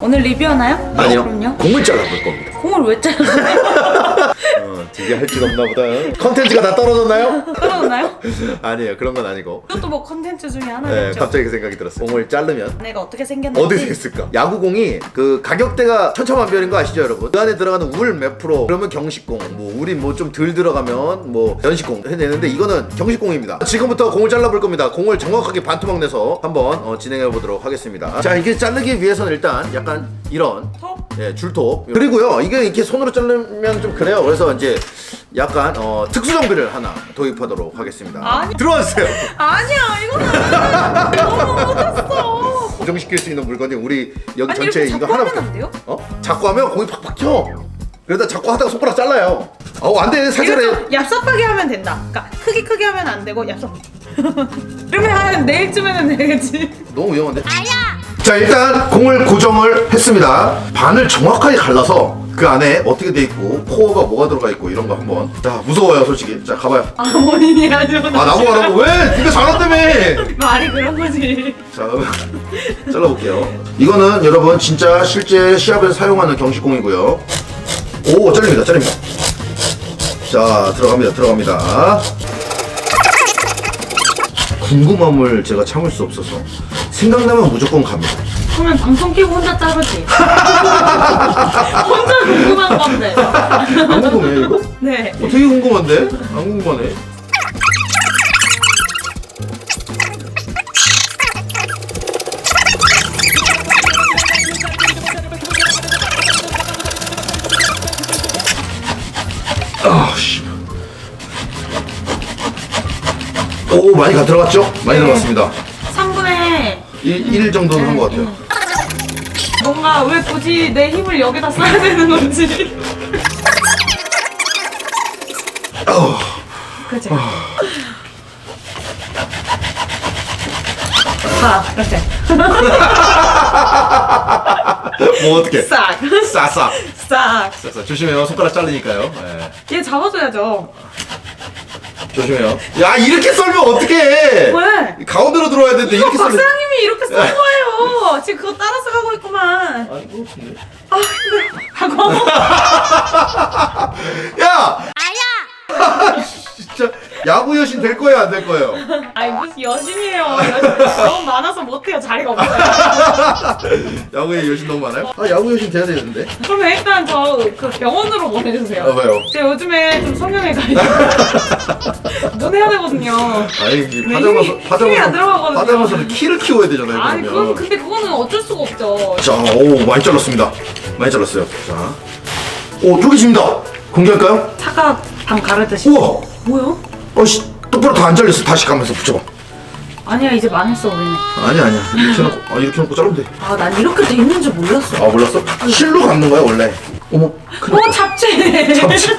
오늘 리뷰하나요? 아니요. 그럼요. 공을 잘라볼 겁니다. 공을 왜 잘라요? 어, 되게 할줄 없나 보다. 컨텐츠가 다 떨어졌나요? 떨어졌나요? 아니에요. 그런 건 아니고. 이것도 뭐 컨텐츠 중에 네, 하나겠죠. 갑자기 그 생각이 들었어요. 공을 자르면 내가 어떻게 생겼는지. 어디서 했을까? 야구공이 그 가격대가 천차만별인 거 아시죠, 여러분? 그 안에 들어가는 울 몇 프로, 그러면 경식공, 뭐 우리 뭐좀 덜 들어가면 뭐 연식공 해내는데 이거는 경식공입니다. 지금부터 공을 잘라볼 겁니다. 공을 정확하게 반토막 내서 한번 어, 진행해 보도록 하겠습니다. 자, 이게 자르기 위해서는 일단 약간 이런 톱? 예, 줄톱. 그리고요, 이게 이렇게 손으로 자르면 좀 그래요. 그래서 이제 약간 어, 특수 장비를 하나 도입하도록 하겠습니다. 아니. 들어와주세요. 아니야 이거는 너무 못했어. 고정시킬 수 있는 물건이 우리 여기 아니 전체에 이렇게 이거 자꾸 하나밖에 안 돼요? 어? 자꾸 하면 공이 팍팍 튀어. 그러다 자꾸 하다가 손가락 잘라요. 어, 안 돼. 이거 살살해. 좀 얍삽하게 하면 된다. 그러니까 크게 크게 하면 안 되고 얍삽. 그러면 한 내일쯤에는 되겠지. 너무 위험한데? 자, 일단 공을 고정을 했습니다. 반을 정확하게 갈라서 그 안에 어떻게 돼 있고 코어가 뭐가 들어가 있고 이런 거 한번. 자, 무서워요, 솔직히. 자, 가봐요. 아 본인이 하죠. 아, 나보고 하라고. 왜? 네가 잘한다며. 말이 그런 거지. 자, 잘라볼게요. 이거는 여러분 진짜 실제 시합에서 사용하는 경식공이고요. 오, 잘립니다, 잘립니다. 자, 들어갑니다, 들어갑니다. 궁금함을 제가 참을 수 없어서 생각나면 무조건 갑니다. 그러면 방송 끼고 혼자 자르지. 혼자 궁금한 건데. 안 궁금해요, 이거? 네. 어, 되게 궁금한데? 안 궁금하네. 아, 씨. 오, 많이 가 들어갔죠? 많이 네. 들어갔습니다. 3분의 1, 1 정도는 한 것 같아요. 뭔가 왜 굳이 내 힘을 여기다 써야 되는 건지. 아우. 그치? 자, 그렇지. 뭐 어떻게? 싹. 싹싹. 싹. 싹싹. 조심해요. 손가락 잘리니까요. 예. 얘 잡아줘야죠. 조심해요. 야 이렇게 썰면 어떡해? 왜? 가운데로 들어와야 되는데 이거 이렇게 썰면. 박사장님 이 이렇게 쓴 거예요. 지금 그거 따라서 가고 있구만. 아니 그렇던데. 아, 힘들어. 하고. 야. 아야. 야구 여신 될 거예요 안 될 거예요? 아니, 무슨 여신이에요. 여신. 너무 많아서 못해요. 자리가 없어요. 야구에 여신 너무 많아요? 아 야구 여신 돼야 되는데. 그러면 일단 저 그 병원으로 보내주세요. 아 왜요? 제가 요즘에 좀 성형에 가 있어요. 눈 해야 되거든요. 아니 이 네, 힘이- 힘이 안 들어가거든요. 파자마서는 키를 키워야 되잖아요. 아니 그건 그러면. 근데 그거는 어쩔 수가 없죠. 자, 오 많이 잘랐습니다. 많이 잘랐어요. 자, 오 쪼개집니다. 공개할까요? 차가 방 가르듯이. 우와. 뭐야? 어씨 똑바로 다 안 잘렸어. 다시 가면서 붙여봐. 아니야 이제 망했어 우리는. 아니 아니야. 이렇게 놓고 아 이렇게 놓고 자르면 돼. 아 난 이렇게 돼 있는 줄 몰랐어. 아 몰랐어? 실로 감는 거야 원래. 어머. 큰일 어 잡채. 잡채.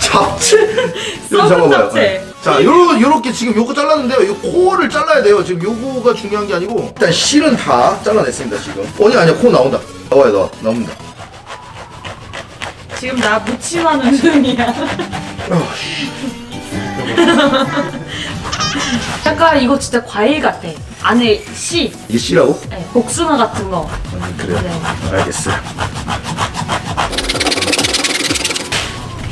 잡채. 썩은. 잡채. 네. 자, 요러 요렇게 지금 요거 잘랐는데요. 요 코어를 잘라야 돼요. 지금 요거가 중요한 게 아니고 일단 실은 다 잘라냈습니다 지금. 아니 아니야 코 나온다. 나와요 나와 나옵니다. 지금 나 무침하는 중이야. 아, 씨. 약간 이거 진짜 과일 같아. 안에 씨, 이게 씨라고? 네, 복숭아 같은 거. 아니 그래요. 네. 알겠어요.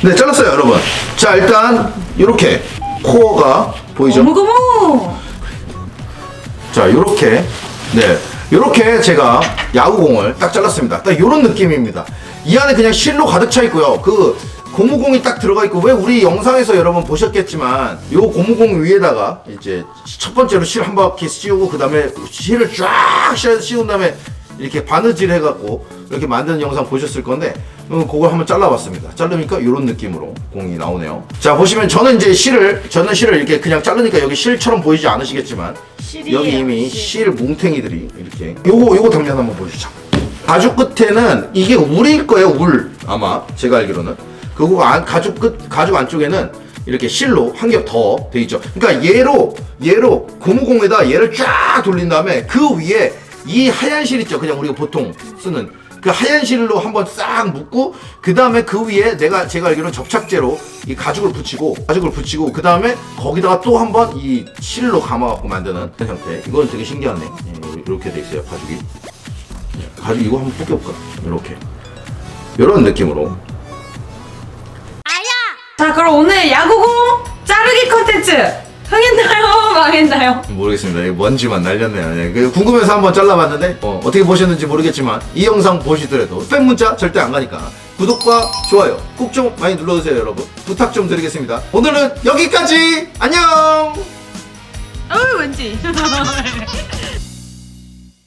네 잘랐어요 여러분. 자 일단 이렇게 코어가 보이죠? 어머거머. 자, 요렇게 네. 요렇게 제가 야구공을 딱 잘랐습니다. 딱 요런 느낌입니다. 이 안에 그냥 실로 가득 차 있고요. 그 고무공이 딱 들어가 있고 왜 우리 영상에서 여러분 보셨겠지만 요 고무공 위에다가 이제 첫 번째로 실 한 바퀴 씌우고 그 다음에 실을 쫙 씌- 씌운 다음에 이렇게 바느질 해갖고 이렇게 만드는 영상 보셨을 건데 음, 그걸 한번 잘라봤습니다. 자르니까 이런 느낌으로 공이 나오네요. 자 보시면 저는 이제 실을 저는 실을 이렇게 그냥 자르니까 여기 실처럼 보이지 않으시겠지만 실이에요, 여기 이미 실. 실 뭉탱이들이 이렇게 요거 요거 당면 한번 보여주자. 가죽 끝에는 이게 울일 거예요 울 아마 제가 알기로는 그리고 안, 가죽 끝 가죽 안쪽에는 이렇게 실로 한 겹 더 돼 있죠. 그러니까 얘로 얘로 고무공에다 얘를 쫙 돌린 다음에 그 위에 이 하얀 실 있죠. 그냥 우리가 보통 쓰는 그 하얀 실로 한번 싹 묶고 그 다음에 그 위에 내가 제가 알기로는 접착제로 이 가죽을 붙이고 가죽을 붙이고 그 다음에 거기다가 또 한번 이 실로 감아갖고 만드는 형태. 이건 되게 신기하네. 예, 이렇게 돼 있어요 가죽이. 가지고 이거 한번 뽑겨볼까? 이렇게 이런 느낌으로 자 그럼 오늘 야구공 자르기 컨텐츠 흥했나요? 망했나요? 모르겠습니다. 이거 먼지만 날렸네요. 네, 그 궁금해서 한번 잘라봤는데 어, 떻게 보셨는지 모르겠지만 이 영상 보시더라도 팬 문자 절대 안 가니까 구독과 좋아요 꼭 좀 많이 눌러주세요 여러분. 부탁 좀 드리겠습니다. 오늘은 여기까지 안녕. 어우 왠지